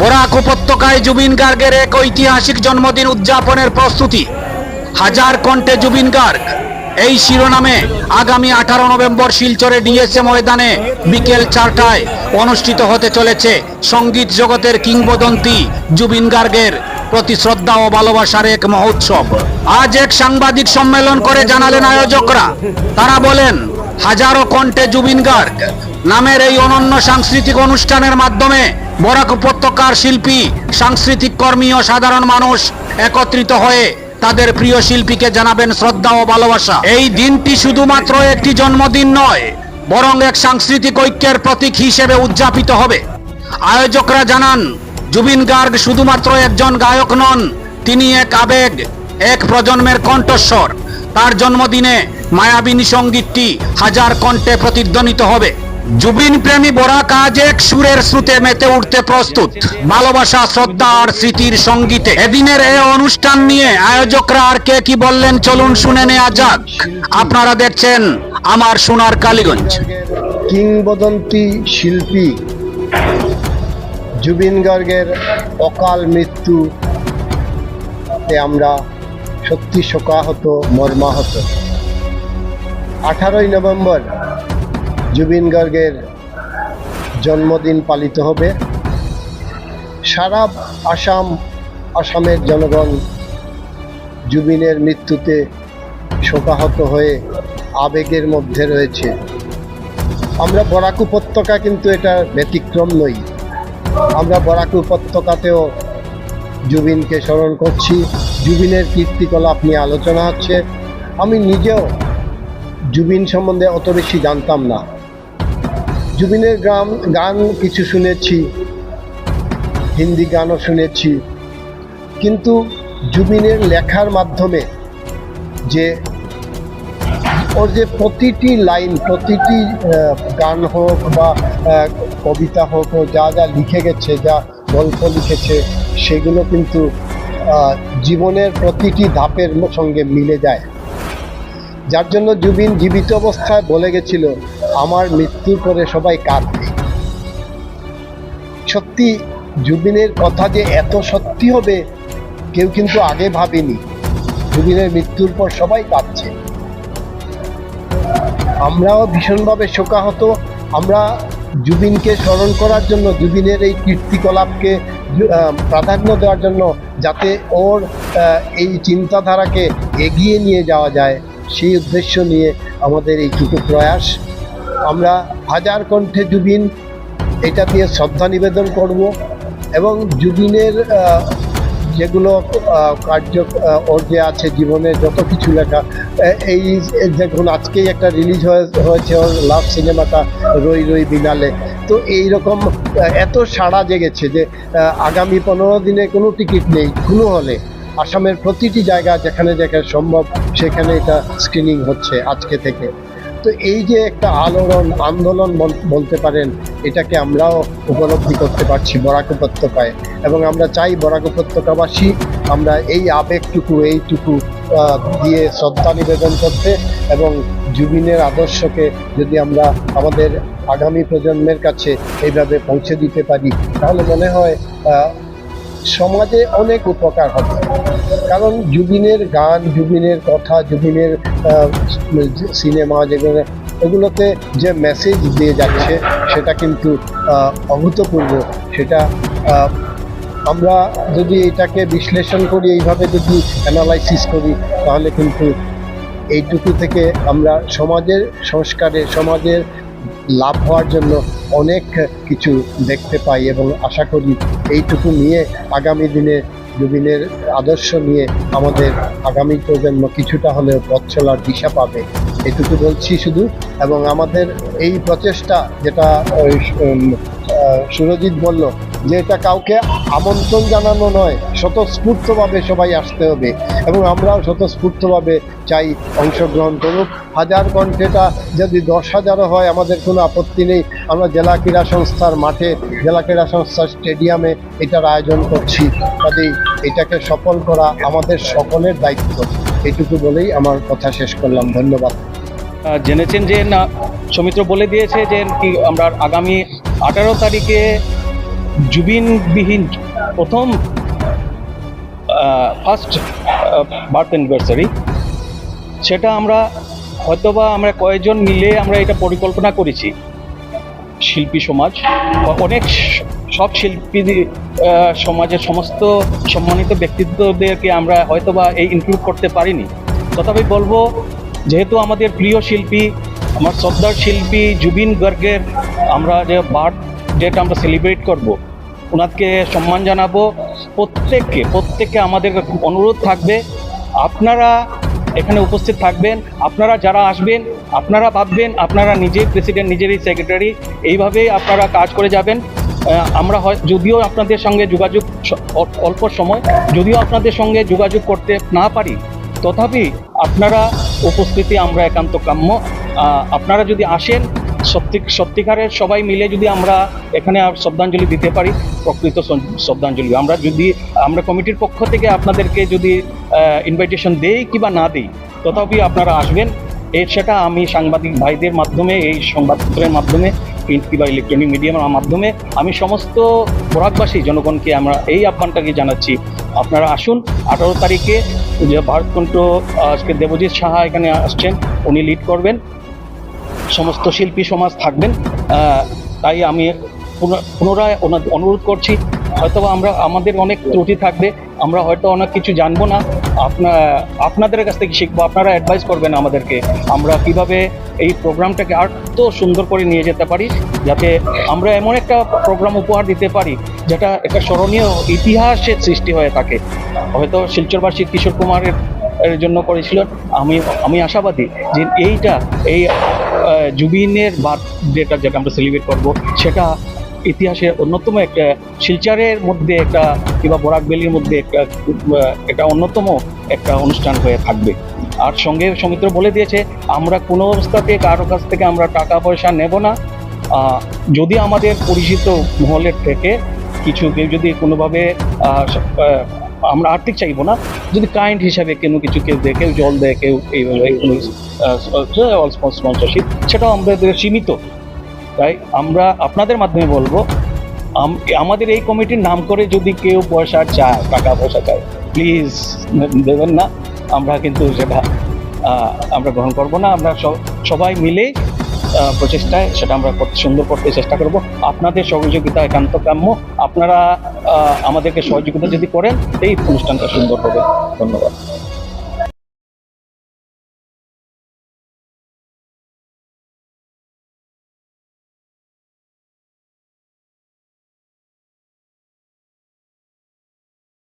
বরাক উপত্যকায় জুবিন গার্গের এক ঐতিহাসিক জন্মদিন উদযাপনের প্রস্তুতি। হাজার কণ্ঠে জুবিন গার্গ। এই শিরোনামে আগামী আঠারো নভেম্বর শিলচরে ডিএসএ ময়দানে বিকেল চারটায় অনুষ্ঠিত হতে চলেছে সংগীত জগতের কিংবদন্তি জুবিন গার্গের প্রতি শ্রদ্ধা ও ভালোবাসার এক মহোৎসব। আজ এক সাংবাদিক সম্মেলন করে জানালেন আয়োজকরা। তারা বলেন, হাজারো কণ্ঠে জুবিন গার্গ নামের এই অনন্য সাংস্কৃতিক অনুষ্ঠানের মাধ্যমে বরাক উপত্যকার শিল্পী, সাংস্কৃতিক কর্মী ও সাধারণ মানুষ একত্রিত হয়ে তাদের প্রিয় শিল্পীকে জানাবেন শ্রদ্ধা ও ভালোবাসা। এই দিনটি শুধুমাত্র একটি জন্মদিন নয়, বরং এক সাংস্কৃতিক ঐক্যের প্রতীক হিসেবে উদযাপিত হবে। আয়োজকরা জানান, জুবিন গার্গ শুধুমাত্র একজন গায়ক নন, তিনি এক আবেগ, এক প্রজন্মের কণ্ঠস্বর। তার জন্মদিনে মায়াবিনী সঙ্গীতটি হাজার কণ্ঠে প্রতিধ্বনিত হবে। জুবিন প্রেমী বরাক আজ এক সুরের শ্রুতে মেতে উঠতে প্রস্তুত। ভালোবাসা, শ্রদ্ধা আর স্মৃতির সঙ্গীতে। এদিনের এই অনুষ্ঠান নিয়ে আয়োজকরা আর কে কি বললেন চলুন শুনে নেওয়া যাক। আপনারা দেখছেন আমার সোনার কালীগঞ্জ। কিংবদন্তি শিল্পী জুবিন গার্গের অকাল মৃত্যুতে আমরা সত্যি শোকাহত, মর্মাহত। আঠারোই নভেম্বর জুবিন গার্গের জন্মদিন পালিত হবে। সারা আসাম, আসামের জনগণ জুবিনের মৃত্যুতে শোকাহত হয়ে আবেগের মধ্যে রয়েছে। আমরা বরাক উপত্যকা কিন্তু এটা ব্যতিক্রম নই। আমরা বরাক উপত্যকাতেও জুবিনকে স্মরণ করছি। জুবিনের কীর্তিকলাপ নিয়ে আলোচনা হচ্ছে। আমি নিজেও জুবিন সম্বন্ধে অত বেশি জানতাম না। জুবিনের গান গান কিছু শুনেছি, হিন্দি গানও শুনেছি। কিন্তু জুবিনের লেখার মাধ্যমে যে ওর যে প্রতিটি লাইন, প্রতিটি গান হোক বা কবিতা হোক যা যা লিখে গেছে, যা গল্প লিখেছে, সেগুলো কিন্তু জীবনের প্রতিটি ধাপের সঙ্গে মিলে যায়। যার জন্য জুবিন জীবিত অবস্থায় বলে গেছিল আমার মৃত্যুর পরে সবাই কাঁদবে। সত্যি, জুবিনের কথা যে এত সত্যি হবে, কেউ কিন্তু আগে ভাবেনি। জুবিনের মৃত্যুর পর সবাই কাঁদছে। আমরাও ভীষণভাবে শোকাহত। আমরা জুবিনকে স্মরণ করার জন্য, জুবিনের এই কীর্তিকলাপকে প্রাধান্য দেওয়ার জন্য, যাতে ওর এই চিন্তাধারাকে এগিয়ে নিয়ে যাওয়া যায়, সেই উদ্দেশ্য নিয়ে আমাদের এইটুকু প্রয়াস। আমরা হাজার কণ্ঠে জুবিন এটা দিয়ে শ্রদ্ধা নিবেদন করব এবং জুবিনের যেগুলো কার্য ওর যে আছে জীবনে যত কিছু লেখা এই দেখুন, আজকেই একটা রিলিজ হয়েছে ওর লাভ সিনেমাটা রই রই বিনালে। তো এই রকম এত সাড়া জেগেছে যে আগামী পনেরো দিনে কোনো টিকিট নেই, কোনো হলে। আসামের প্রতিটি জায়গা যেখানে যেখানে সম্ভব, সেখানে এটা স্ক্রিনিং হচ্ছে আজকে থেকে। তো এই যে একটা আলোড়ন, আন্দোলন বল- বলতে পারেন, এটাকে আমরাও উপলব্ধি করতে পারছি বরাক উপত্যকায়। এবং আমরা চাই বরাক উপত্যকাবাসী আমরা এই আবেগটুকু, এইটুকু দিয়ে শ্রদ্ধা নিবেদন করতে এবং জুবিনের আদর্শকে যদি আমরা আমাদের আগামী প্রজন্মের কাছে এইভাবে পৌঁছে দিতে পারি, তাহলে মনে হয় সমাজে অনেক উপকার হবে। কারণ জুবিনের গান, জুবিনের কথা, জুবিনের সিনেমা যেগুলো, এগুলোতে যে মেসেজ দিয়ে যাচ্ছে, সেটা কিন্তু অভূতপূর্ব। সেটা আমরা যদি এটাকে বিশ্লেষণ করি, এইভাবে যদি অ্যানালাইসিস করি, তাহলে কিন্তু এইটুকু থেকে আমরা সমাজের সংস্কারে, সমাজের লাভ হওয়ার জন্য অনেক কিছু দেখতে পাই এবং আশা করি এইটুকু নিয়ে আগামী দিনে জুবিনের আদর্শ নিয়ে আমাদের আগামী প্রজন্ম কিছুটা হলেও পথ চলার দিশা পাবে, এটুকু বলছি শুধু। এবং আমাদের এই প্রচেষ্টা যেটা সুরজিৎ বলল যে এটা কাউকে আমন্ত্রণ জানানো নয়, স্বতঃস্ফূর্তভাবে সবাই আসতে হবে এবং আমরাও স্বতঃস্ফূর্তভাবে চাই অংশগ্রহণ করুক। হাজার কণ্ঠেটা যদি দশ হাজারও হয়, আমাদের কোনো আপত্তি নেই। আমরা জেলা ক্রীড়া সংস্থার মাঠে, জেলা ক্রীড়া সংস্থার স্টেডিয়ামে এটার আয়োজন করছি। কাজেই এটাকে সফল করা আমাদের সকলের দায়িত্ব। এটুকু বলেই আমার কথা শেষ করলাম। ধন্যবাদ। জেনেছেন যে না, সৌমিত্র বলে দিয়েছে যে কি আমরা আগামী আঠারো তারিখে জুবিনবিহীন প্রথম ফার্স্ট বার্থ অ্যানিভার্সারি সেটা আমরা হয়তোবা আমরা কয়েকজন মিলে আমরা এটা পরিকল্পনা করেছি। শিল্পী সমাজ অনেক সব শিল্পী সমাজের সমস্ত সম্মানিত ব্যক্তিত্বদেরকে আমরা হয়তোবা এই ইনক্লুড করতে পারিনি। তথাপি বলব, যেহেতু আমাদের প্রিয় শিল্পী, আমার শ্রদ্ধার শিল্পী জুবিন গর্গের আমরা যে বার্থ ডেট আমরা সেলিব্রেট করব ওনাকে সম্মান জানাব। প্রত্যেককে প্রত্যেককে আমাদের অনুরোধ থাকবে। আপনারা এখানে উপস্থিত থাকবেন, আপনারা যারা আসবেন, আপনারা ভাববেন, আপনারা নিজেই প্রেসিডেন্ট নিজেরই সেক্রেটারি এইভাবেই আপনারা কাজ করে যাবেন। আমরা হয়, যদিও আপনাদের সঙ্গে যোগাযোগ অল্প সময়, যদিও আপনাদের সঙ্গে যোগাযোগ করতে না পারি, তথাপি আপনারা উপস্থিতি আমরা একান্ত কাম্য আপনারা যদি আসেন সত্যি সত্যিকারের সবাই মিলে যদি আমরা এখানে শ্রদ্ধাঞ্জলি দিতে পারি, প্রকৃত শ্রদ্ধাঞ্জলি। আমরা যদি, আমরা কমিটির পক্ষ থেকে আপনাদেরকে যদি ইনভাইটেশন দেই কিংবা না দিই, তথাপি আপনারা আসবেন। এর সেটা আমি সাংবাদিক ভাইদের মাধ্যমে, এই সংবাদপত্রের মাধ্যমে প্রিন্ট কিংবা ইলেকট্রনিক মিডিয়ামের মাধ্যমে, আমি সমস্ত বরাকবাসী, জনগণকে আমরা এই আহ্বানটাকে জানাচ্ছি। আপনারা আসুন, আঠারো তারিখে ভারতকণ্ঠ আজকে দেবজিৎ সাহা এখানে আসছেন, উনি লিড করবেন। সমস্ত শিল্পী সমাজ থাকবেন তাই আমি পুনরায় অনুরোধ করছি হয়তো আমরা, আমাদের অনেক ত্রুটি থাকবে, আমরা হয়তো অনেক কিছু জানব না, আপনা, আপনাদের কাছ থেকে শিখব, আপনারা অ্যাডভাইস করবেন আমাদেরকে, আমরা কীভাবে এই প্রোগ্রামটাকে আর তো সুন্দর করে নিয়ে যেতে পারি, যাতে আমরা এমন একটা প্রোগ্রাম উপহার দিতে পারি, যেটা একটা স্মরণীয় ইতিহাসের সৃষ্টি হয়ে থাকে। হয়তো শিলচরবাসী কিশোর কুমারের জন্য করেছিল, আমি আমি আশাবাদী যে এইটা, এই জুবিনের বার্থডেটা যেটা আমরা সেলিব্রেট করব, সেটা ইতিহাসের অন্যতম একটা শিলচারের মধ্যে একটা কিংবা বরাকবেলির মধ্যে একটা একটা অন্যতম একটা অনুষ্ঠান হয়ে থাকবে। আর সঙ্গে সমিত্র বলে দিয়েছে, আমরা কোনো অবস্থাতে কারও কাছ থেকে আমরা টাকা পয়সা নেব না। যদি আমাদের পরিচিত মহলের থেকে কিছু কেউ যদি কোনোভাবে আমরা আর্থিক চাইব না। যদি কাইন্ড হিসাবে কেন কিছু কেউ দেয় কেউ জল দেয় কেউ এইভাবে কোনো স্পন্সরশিপ সেটাও আমাদের সীমিত তাই আমরা আপনাদের মাধ্যমে বলব আমাদের এই কমিটির নাম করে যদি কেউ পয়সা চায় টাকা পয়সা চায় প্লিজ দেবেন না। আমরা কিন্তু সেটা আমরা গ্রহণ করব না। আমরা সবাই মিলে প্রচেষ্টায়, সেটা আমরা করতে সুন্দর করতে চেষ্টা করব। আপনাদের সহযোগিতা একান্ত কাম্য। আপনারা আমাদেরকে সহযোগিতা যদি করেন, এই অনুষ্ঠানটা সুন্দর হবে। ধন্যবাদ।